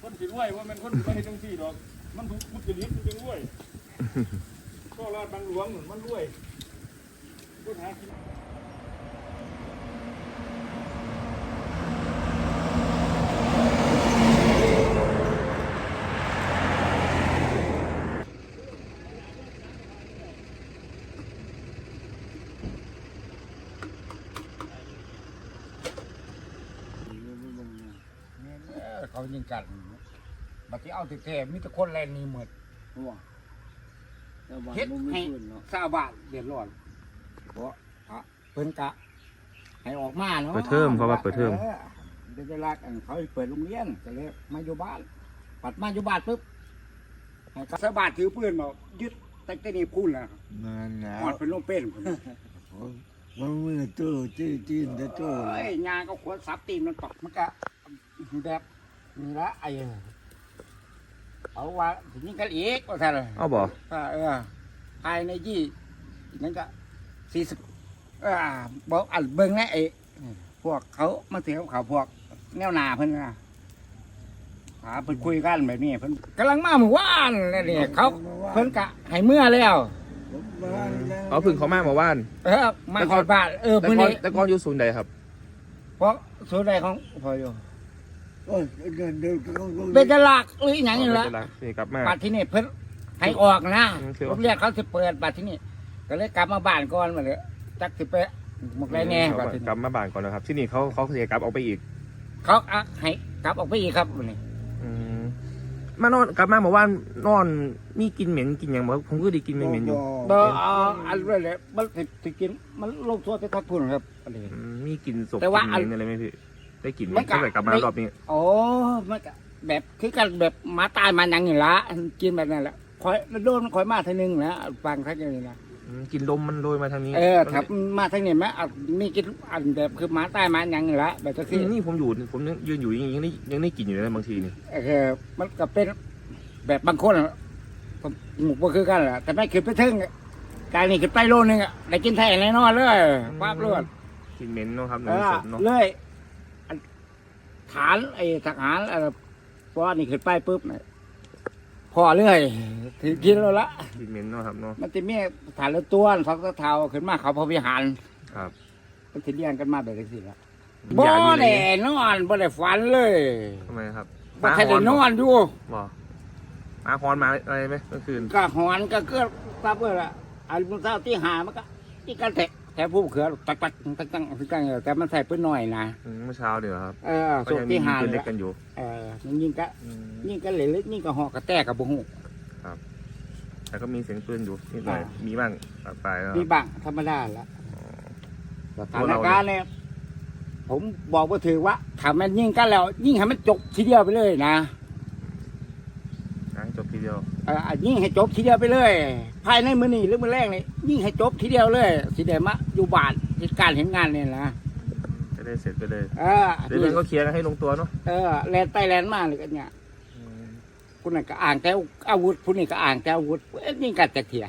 คนสิรวยว่ามันคนไม่ให้จังซี่ดอก มันถูกมุดกระดิ่งมันจะรวยก็ราดบางหลวงเหมือนมันรวยก็หากิน เออเขายิงกันบัดที่เอาติแท้มีแต่คนแลนหนี่หมดว่าแต่บ้านเฮ็ดบ่มีให้ปืนเนาะชาวบ้านเดือดร้อนเพราะอะเพิ่นกะ ให้ออกมาเนาะเปิดเทอมเขาว่าเปิดเทอมออเดี๋ยวเวลาอันเขาให้เปิดโรงเรียนก็เลยมาอยู่บ้านปัดมาอยู่บ้านปุ๊บให้กับชาวบ้านถือปืนมายึดตั้งแต่นี้พูดแล้วนั่นแหละหอดเป็นโลเป็นพุ่นมันมือตู้จี้จีนแต่ตู้เอ้ยงานก็ขวดซับตีนมันตกมันก็แบบ นี่ละไอ้เอาว่าถึงนี้กันอีกว่าท่านเลยเอาบ่อ่าเออภายในยี่นั่นก็สี่สิบเออบอกอันเบิ้งนะไอ้พวกเขามาเสียเขาพวกแนวหนาเพิ่นนะหาเพิ่นคุยกันแบบนี้เพิ่นกำลังมาเมื่อวานนี่นี่เขาเพิ่นกะให้เมื่อแล้วเอาพึ่งเขามาเมาว่าน เออมาขอดบาทเออแต่เมื่อก่อนนี้แต่ก่อนอยู่ศูนย์ใดครับ เพราะส่วนใดของพออยู่โอ้ย เดินเดินก็ต้องเป็นจะหลักหรืออหย่างนี้ละเวลานี่กลับมา บัตรที่นี่เพิ่นให้ออกนะอืมคือโรงเรียนเขาจะเปิดบัตรที่นี่ ก็เลยกลับมาบ้านก่อนมาเลยจักสิไปหมกไรแน่เขาบัตรที่กนี่ลับมาบ้านก่อนนะครับ ที่นี่เขาเขาเสียกลับออกไปอีก เขาอะให้กลับออกไปอีกครับวันนี้อืมมานอนกลับมาเมาว่านนอนมีกลินเหม็นกินอย่างบ่ผมก็ได้กินเหม็นๆอยู่บอเอาอันนี้เลยมันสิสิกินมันลงโทษไปทักพุ่นครับอันนี้อืมมีกลินศพแต่ว่ากินเหม็นอะไรไหมพี่ ได้กลินไหมมันก็ตั้งแต่กลับมารอบนี้ โอ้มันก็แบบคือกันแบบหมาตายมาหยังนี่ละกินแบบนั้นแหละคอยโดนคอยมาทีนึงนะฟังทักอย่างนี้นะอืมกลินลมมันโรยมาทางนี้เออครับมาทางนี้ไหมอะมีกินอันแบบคือหมาตายมาหยังนี่ละแบบก็คืนี่อนี่ผมอยู่ผมยังยืนอยู่ยังยังได้ยังได้กลินอยู่เลยบางทีนี่เออมันก็เป็นแบบบางคนอะผมหมูก็คือกันแหละแต่ไม่ขึ้นไปถึงอะกายนี่ขึ้นไปโลนึงอะได้กินแท้แน่นอนเลยภาพรวดกลินเหม็นเนาะครับเอเนื้ออสดเนาะเลยอัน ฐานไอ้ทหารเออพอนี่ขึ้นไปปุ๊บเนี่ยพอเลยถือกินแล้วละกลินเหม็นเนาะครับเนาะมันจะมีฐานละตัวฟักตะเทาขึ้นมาเขาพระวิหารครับมันจะเลี้ยงกันมาแบบนี้สิละวิญบ่ญาณอยู่ในได้นี้นอนบ่ได้ฝันเลยทำไมครับบ่ทันได้นอนอยู่บ่มาฮอนมาอะไรไหมเมื่อคืนก็หอนก็เกิดตับเลยล่ะอันมันเช้าที่หามันก็ที่กันแทะ แทะผู้เขือตักตักตักตักตักตักแต่มันใส่ปืนหน่อยนะอืมเมื่อเช้าเดี๋ยวครับเออก็สุกยังมีที่หาปืนเลเล็ยกกันอยู่เออมันยิงก็อืมยิงก็เหล็กยิงก็หอกกระแตกกับบุหูแต่ก็มีเสียงปืนอยู่นิดหน่อยอ่ามี มีบ้างปะปลายแล้วมีบังธรรมดาละสถานการณ์เนี่ยผมบอกว่าถือว่าถ้ามันยิงกันแล้ว ยิงให้มันจบทีเดียวไปเลยนะอะจบที เดียวเออยิงให้จบทีเดียวไปเลย ภายในมือนี้หรือมือแรกนี่ยิงให้จบทีเดียวเลยสิเดมาอยู่บ้านเหตุการณ์เห็นงานเนี่ยนะจะได้เสร็จไปเลยเออเดี๋ยวเรื่องก็เคลียร์กันให้ลงตัวเนาะเออแลนใต้แลนมาเลยกันเนี่ยอืมคุณนั่นก็อ่างแต่อาวุธคุณนี่ก็อ่างแต่อาวุธเอ้ยยิงกันจากเถีย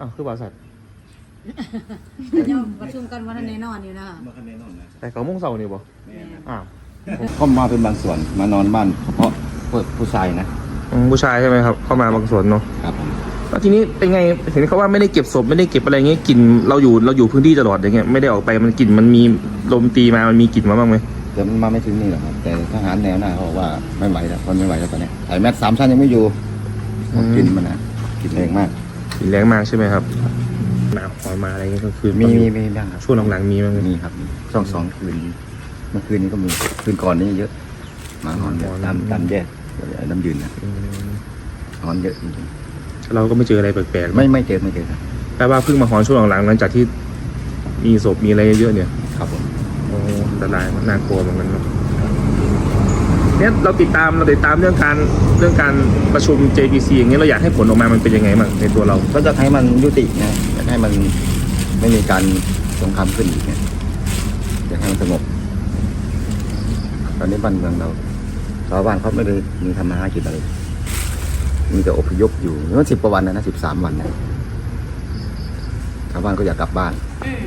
อ้าวคือบริษัทย่อมประชุมกันวันนั้นแน่นอนอยู่นะแต่เขามุ่งเสาร์นี่บ่อ้าวเข้ามาเป็นบางส่วนมานอนบ้านเฉพาะผู้ชายนะอืมผู้ชายใช่ไหมครับ เข้ามาบางส่วนเนาะครับผมแล้วทีนี้เป็นไงเห็นเขาว่าไม่ได้เก็บศพไม่ได้เก็บอะไรเงี้ยกลิ่นเราอยู่เราอยู่พื้นที่ตลอดอย่างเงี้ยไม่ได้ออกไปมันกลิ่นมันมีลมตีมามันมีกลิ่นมาบ้างไหมแต่มันมาไม่ถึงนี่หรอกครับ แต่ทหารแนวหน้าเขาบอกว่าไม่ไหวแล้วคนไม่ไหวแล้วตอนเนี้ยไอ้แม็กสามชั้นยังไม่อยู่กลินมันนะกลินแรงมากกลิ่น แรงมากใช่ไหมครับหนาหอยมาอะไรเงี้ยก็คือมีมีมีบ้างครับช่วงหลังๆมีบ้างไหมมีครับสองสองคืนเมื่อคืนนี้ก็มีคืนก่อนนี้เยอะหมาหอนเยอะตามตามแยกน้ำยืนนะอืมหอนเยอะจริงเราก็ไม่เจออะไรแปลกๆๆไม่ไม่เจอไม่เจอครับแปลว่าเพิ่งมาหอนช่วงหลังๆหลังจากที่มีศพมีอะไรเยอะๆเนี่ย ครับผมโอ้อันตรายมากน่ากลัวเหมือนกันเนอะ เนี่ยเราติดตามเราติดตามเรื่องการเรื่องการประชุม JPC อย่างเงี้ยเราอยากให้ผลออกมามันเป็นยังไงบ้างในตัวเรา ก็จะให้มันยุตินะอยากให้มันไม่มีการสงครามขึ้นอีกเนี่ยอยากให้มันสงบ ตอนนี้บ้านเมืองเราชาวบ้านเขาไม่ได้มีทำมาหากินอะไร มีแต่อพยพอยู่นี่มันสิบกว่าวันนะนะสิบสามวันนะชาวบ้านก็อยากกลับบ้าน อืม